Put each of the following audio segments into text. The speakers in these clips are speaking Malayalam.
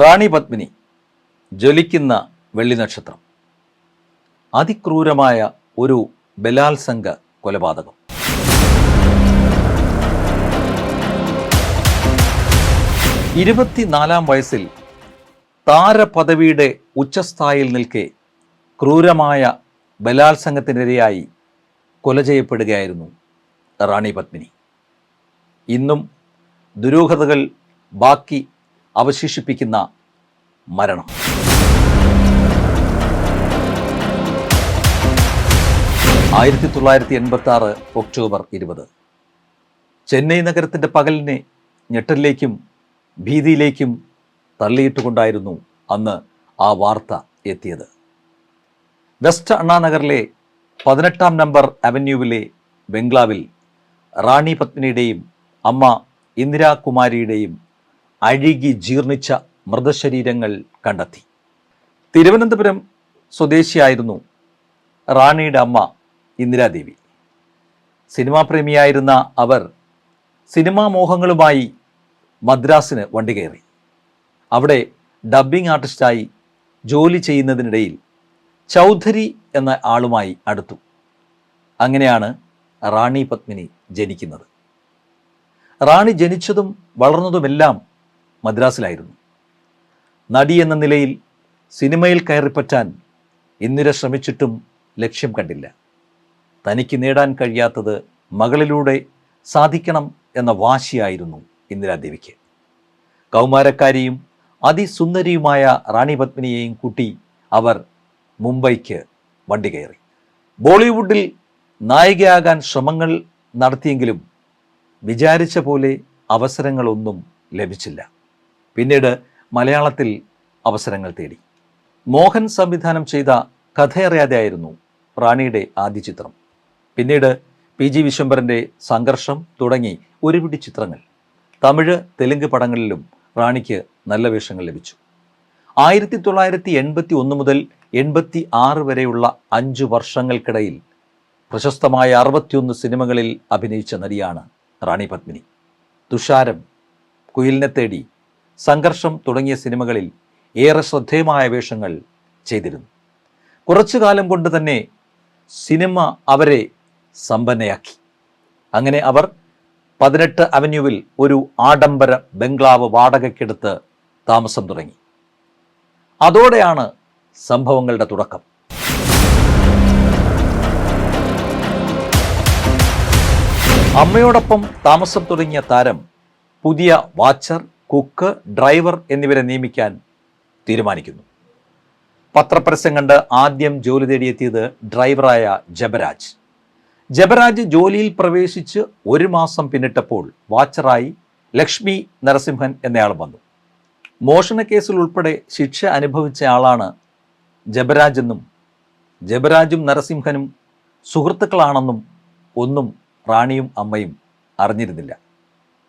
റാണി പത്മിനി ജ്വലിക്കുന്ന വെള്ളി നക്ഷത്രം. അതിക്രൂരമായ ഒരു ബലാത്സംഗ കൊലപാതകം. ഇരുപത്തിനാലാം വയസ്സിൽ താരപദവിയുടെ ഉച്ചസ്ഥായിൽ നിൽക്കെ ക്രൂരമായ ബലാത്സംഗത്തിനിരയായി കൊല ചെയ്യപ്പെടുകയായിരുന്നു റാണി പത്മിനി. ഇന്നും ദുരൂഹതകൾ ബാക്കി അവശേഷിപ്പിക്കുന്ന മരണം. ആയിരത്തി തൊള്ളായിരത്തി എൺപത്തി ആറ് ഒക്ടോബർ ഇരുപത്. ചെന്നൈ നഗരത്തിന്റെ പകലിനെ ഞെട്ടലിലേക്കും ഭീതിയിലേക്കും തള്ളിയിട്ടുകൊണ്ടായിരുന്നു അന്ന് ആ വാർത്ത എത്തിയത്. വെസ്റ്റ് അണ്ണാനഗറിലെ പതിനെട്ടാം നമ്പർ അവന്യൂവിലെ ബംഗ്ലാവിൽ റാണി പത്മിനിയുടെയും അമ്മ ഇന്ദിരാകുമാരിയുടെയും അഴുകി ജീർണിച്ച മൃതശരീരങ്ങൾ കണ്ടെത്തി. തിരുവനന്തപുരം സ്വദേശിയായിരുന്നു റാണിയുടെ അമ്മ ഇന്ദിരാദേവി. സിനിമാ പ്രേമിയായിരുന്ന അവർ സിനിമാ മോഹങ്ങളുമായി മദ്രാസിന് വണ്ടി കയറി. അവിടെ ഡബ്ബിംഗ് ആർട്ടിസ്റ്റായി ജോലി ചെയ്യുന്നതിനിടയിൽ ചൗധരി എന്ന ആളുമായി അടുത്തു. അങ്ങനെയാണ് റാണി പത്മിനി ജനിക്കുന്നത്. റാണി ജനിച്ചതും വളർന്നതുമെല്ലാം മദ്രാസിലായിരുന്നു. നടി എന്ന നിലയിൽ സിനിമയിൽ കയറിപ്പറ്റാൻ ഇന്ദിര ശ്രമിച്ചിട്ടും ലക്ഷ്യം കണ്ടില്ല. തനിക്ക് നേടാൻ കഴിയാത്തത് മകളിലൂടെ സാധിക്കണം എന്ന വാശിയായിരുന്നു ഇന്ദിരാദേവിക്ക്. കൗമാരക്കാരിയും അതിസുന്ദരിയുമായ റാണി പത്മിനിയെയും കൂട്ടി അവർ മുംബൈക്ക് വണ്ടി കയറി. ബോളിവുഡിൽ നായികയാകാൻ ശ്രമങ്ങൾ നടത്തിയെങ്കിലും വിചാരിച്ച പോലെ അവസരങ്ങളൊന്നും ലഭിച്ചില്ല. പിന്നീട് മലയാളത്തിൽ അവസരങ്ങൾ തേടി. മോഹൻ സംവിധാനം ചെയ്ത കഥയറിയാതെയായിരുന്നു റാണിയുടെ ആദ്യ ചിത്രം. പിന്നീട് പി ജി വിശ്വംഭരന്റെ സംഘർഷം തുടങ്ങി ഒരുപിടി ചിത്രങ്ങൾ. തമിഴ് തെലുങ്ക് പടങ്ങളിലും റാണിക്ക് നല്ല വേഷങ്ങൾ ലഭിച്ചു. ആയിരത്തി തൊള്ളായിരത്തി എൺപത്തി ഒന്ന് മുതൽ എൺപത്തി ആറ് വരെയുള്ള അഞ്ച് വർഷങ്ങൾക്കിടയിൽ പ്രശസ്തമായ അറുപത്തിയൊന്ന് സിനിമകളിൽ അഭിനയിച്ച നടിയാണ് റാണി പത്മിനി. തുഷാരം കുയിലിനെ തേടി സംഘർഷം തുടങ്ങിയ സിനിമകളിൽ ഏറെ ശ്രദ്ധേയമായ വേഷങ്ങൾ ചെയ്തിരുന്നു. കുറച്ചു കാലം കൊണ്ട് തന്നെ സിനിമ അവരെ സമ്പന്നയാക്കി. അങ്ങനെ അവർ പതിനെട്ട് അവന്യൂവിൽ ഒരു ആഡംബര ബംഗ്ലാവ് വാടകയ്ക്കെടുത്ത് താമസം തുടങ്ങി. അതോടെയാണ് സംഭവങ്ങളുടെ തുടക്കം. അമ്മയോടൊപ്പം താമസം തുടങ്ങിയ താരം പുതിയ വാച്ചർ കുക്ക് ഡ്രൈവർ എന്നിവരെ നിയമിക്കാൻ തീരുമാനിക്കുന്നു. പത്രപരസ്യം കണ്ട് ആദ്യം ജോലി തേടിയെത്തിയത് ഡ്രൈവറായ ജബരാജ്. ജബരാജ് ജോലിയിൽ പ്രവേശിച്ച് ഒരു മാസം പിന്നിട്ടപ്പോൾ വാച്ചറായി ലക്ഷ്മി നരസിംഹൻ എന്നയാൾ വന്നു. മോഷണ കേസിൽ ഉൾപ്പെടെ ശിക്ഷ അനുഭവിച്ച ആളാണ് ജബരാജ് എന്നും ജബരാജും നരസിംഹനും സുഹൃത്തുക്കളാണെന്നും ഒന്നും റാണിയും അമ്മയും അറിഞ്ഞിരുന്നില്ല.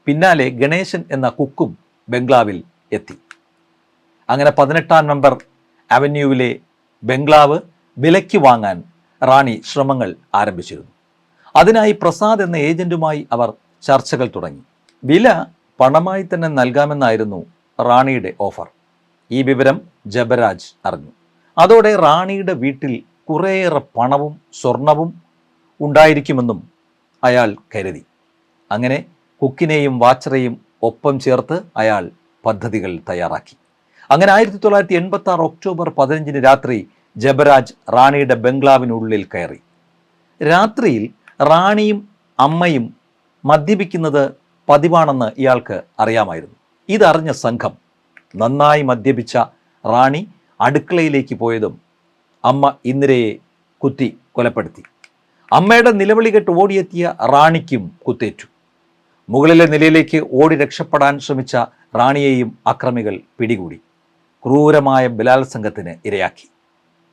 പിന്നാലെ ഗണേശൻ എന്ന കുക്കും ബംഗ്ലാവിൽ എത്തി. അങ്ങനെ പതിനെട്ടാം നമ്പർ അവന്യൂവിലെ ബംഗ്ലാവ് വിലയ്ക്ക് വാങ്ങാൻ റാണി ശ്രമങ്ങൾ ആരംഭിച്ചിരുന്നു. അതിനായി പ്രസാദ് എന്ന ഏജന്റുമായി അവർ ചർച്ചകൾ തുടങ്ങി. വില പണമായി തന്നെ നൽകാമെന്നായിരുന്നു റാണിയുടെ ഓഫർ. ഈ വിവരം ജബരാജ് അറിഞ്ഞു. അതോടെ റാണിയുടെ വീട്ടിൽ കുറേയേറെ പണവും സ്വർണവും ഉണ്ടായിരിക്കുമെന്നും അയാൾ കരുതി. അങ്ങനെ കുക്കിനെയും വാച്ചറെയും ഒപ്പം ചേർത്ത് അയാൾ പദ്ധതികൾ തയ്യാറാക്കി. അങ്ങനെ ആയിരത്തി തൊള്ളായിരത്തി എൺപത്തി ആറ് ഒക്ടോബർ പതിനഞ്ചിന് രാത്രി ജബരാജ് റാണിയുടെ ബംഗ്ലാവിനുള്ളിൽ കയറി. രാത്രിയിൽ റാണിയും അമ്മയും മദ്യപിക്കുന്നത് പതിവാണെന്ന് ഇയാൾക്ക് അറിയാമായിരുന്നു. ഇതറിഞ്ഞ സംഘം നന്നായി മദ്യപിച്ച റാണി അടുക്കളയിലേക്ക് പോയതും അമ്മ ഇന്ദിരയെ കുത്തി കൊലപ്പെടുത്തി. അമ്മയുടെ നിലവിളി കെട്ട് ഓടിയെത്തിയ റാണിക്കും കുത്തേറ്റു. മുകളിലെ നിലയിലേക്ക് ഓടി രക്ഷപ്പെടാൻ ശ്രമിച്ച റാണിയെയും അക്രമികൾ പിടികൂടി. ക്രൂരമായ ബലാത്സംഗത്തിന് ഇരയാക്കി.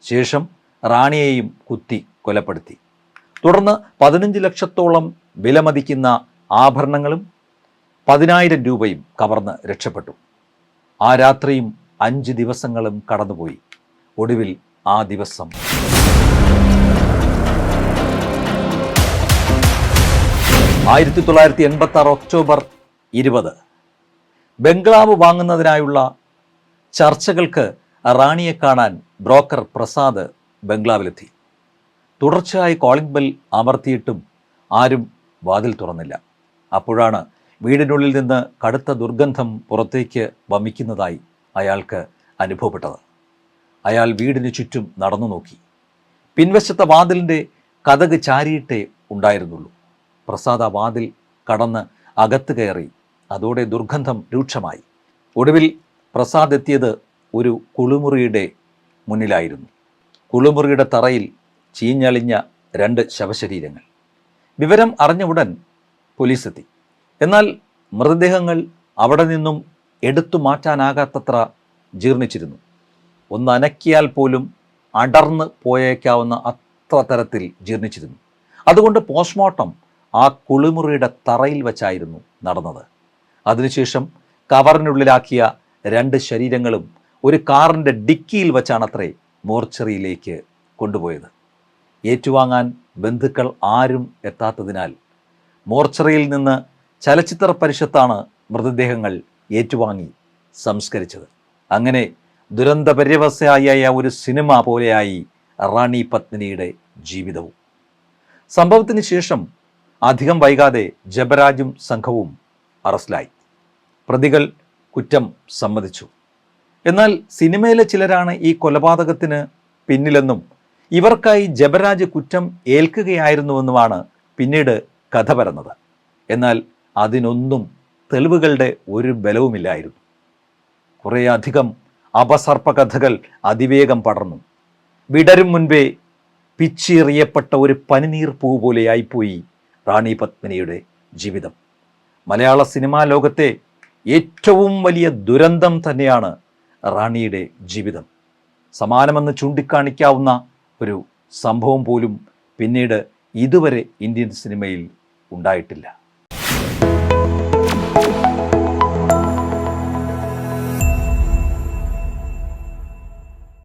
ശേഷം റാണിയെയും കുത്തി കൊലപ്പെടുത്തി. തുടർന്ന് പതിനഞ്ച് ലക്ഷത്തോളം വിലമതിക്കുന്ന ആഭരണങ്ങളും പതിനായിരം രൂപയും കവർന്ന് രക്ഷപ്പെട്ടു. ആ രാത്രിയും അഞ്ച് ദിവസങ്ങളും കടന്നുപോയി. ഒടുവിൽ ആ ദിവസം ആയിരത്തി തൊള്ളായിരത്തി എൺപത്തി ആറ് ഒക്ടോബർ ഇരുപത്. ബംഗ്ലാവ് വാങ്ങുന്നതിനായുള്ള ചർച്ചകൾക്ക് റാണിയെ കാണാൻ ബ്രോക്കർ പ്രസാദ് ബംഗ്ലാവിലെത്തി. തുടർച്ചയായി കോളിംഗ് ബെൽ അമർത്തിയിട്ടും ആരും വാതിൽ തുറന്നില്ല. അപ്പോഴാണ് വീടിനുള്ളിൽ നിന്ന് കടുത്ത ദുർഗന്ധം പുറത്തേക്ക് വമിക്കുന്നതായി അയാൾക്ക് അനുഭവപ്പെട്ടത്. അയാൾ വീടിന് ചുറ്റും നടന്നു നോക്കി പിൻവശത്തെ വാതിലിന്റെ കഥക് ചാരിയിട്ടേ ഉണ്ടായിരുന്നുള്ളൂ. പ്രസാദ് വാതിൽ കടന്ന് അകത്ത് കയറി. അതോടെ ദുർഗന്ധം രൂക്ഷമായി. ഒടുവിൽ പ്രസാദ് എത്തിയത് ഒരു കുളിമുറിയുടെ മുന്നിലായിരുന്നു. കുളിമുറിയുടെ തറയിൽ ചീഞ്ഞളിഞ്ഞ രണ്ട് ശവശരീരങ്ങൾ. വിവരം അറിഞ്ഞ ഉടൻ പോലീസ് എത്തി എന്നാൽ മൃതദേഹങ്ങൾ അവിടെ നിന്നും എടുത്തു മാറ്റാനാകാത്തത്ര ജീർണിച്ചിരുന്നു. ഒന്ന് അനക്കിയാൽ പോലും അടർന്ന് പോയേക്കാവുന്ന അത്ര തരത്തിൽ ജീർണിച്ചിരുന്നു. അതുകൊണ്ട് പോസ്റ്റ്മോർട്ടം ആ കുളിമുറിയുടെ തറയിൽ വച്ചായിരുന്നു നടന്നത്. അതിനുശേഷം കവറിനുള്ളിലാക്കിയ രണ്ട് ശരീരങ്ങളും ഒരു കാറിന്റെ ഡിക്കിയിൽ വച്ചാണത്രേ മോർച്ചറിയിലേക്ക് കൊണ്ടുപോയത്. ഏറ്റുവാങ്ങാൻ ബന്ധുക്കൾ ആരും എത്താത്തതിനാൽ മോർച്ചറിയിൽ നിന്ന് ചലച്ചിത്ര പരിഷത്താണ് മൃതദേഹങ്ങൾ ഏറ്റുവാങ്ങി സംസ്കരിച്ചത്. അങ്ങനെ ദുരന്ത ഒരു സിനിമ പോലെയായി റാണി പത്മിനിയുടെ ജീവിതവും. സംഭവത്തിന് ശേഷം അധികം വൈകാതെ ജബരാജും സംഘവും അറസ്റ്റിലായി. പ്രതികൾ കുറ്റം സമ്മതിച്ചു. എന്നാൽ സിനിമയിലെ ചിലരാണ് ഈ കൊലപാതകത്തിന് പിന്നിലെന്നും ഇവർക്കായി ജബരാജ് കുറ്റം ഏൽക്കുകയായിരുന്നുവെന്നുമാണ് പിന്നീട് കഥ പരന്നത്. എന്നാൽ അതിനൊന്നും തെളിവുകളുടെ ഒരു ബലവുമില്ലായിരുന്നു. കുറേയധികം അപസർപ്പകഥകൾ അതിവേഗം പടർന്നു. വിടരും മുൻപേ പിച്ചിറിയപ്പെട്ട ഒരു പനിനീർ പൂ പോലെയായിപ്പോയി റാണി പത്മിനിയുടെ ജീവിതം. മലയാള സിനിമാ ലോകത്തെ ഏറ്റവും വലിയ ദുരന്തം തന്നെയാണ് റാണിയുടെ ജീവിതം. സമാനമെന്ന് ചൂണ്ടിക്കാണിക്കാവുന്ന ഒരു സംഭവം പോലും പിന്നീട് ഇതുവരെ ഇന്ത്യൻ സിനിമയിൽ ഉണ്ടായിട്ടില്ല.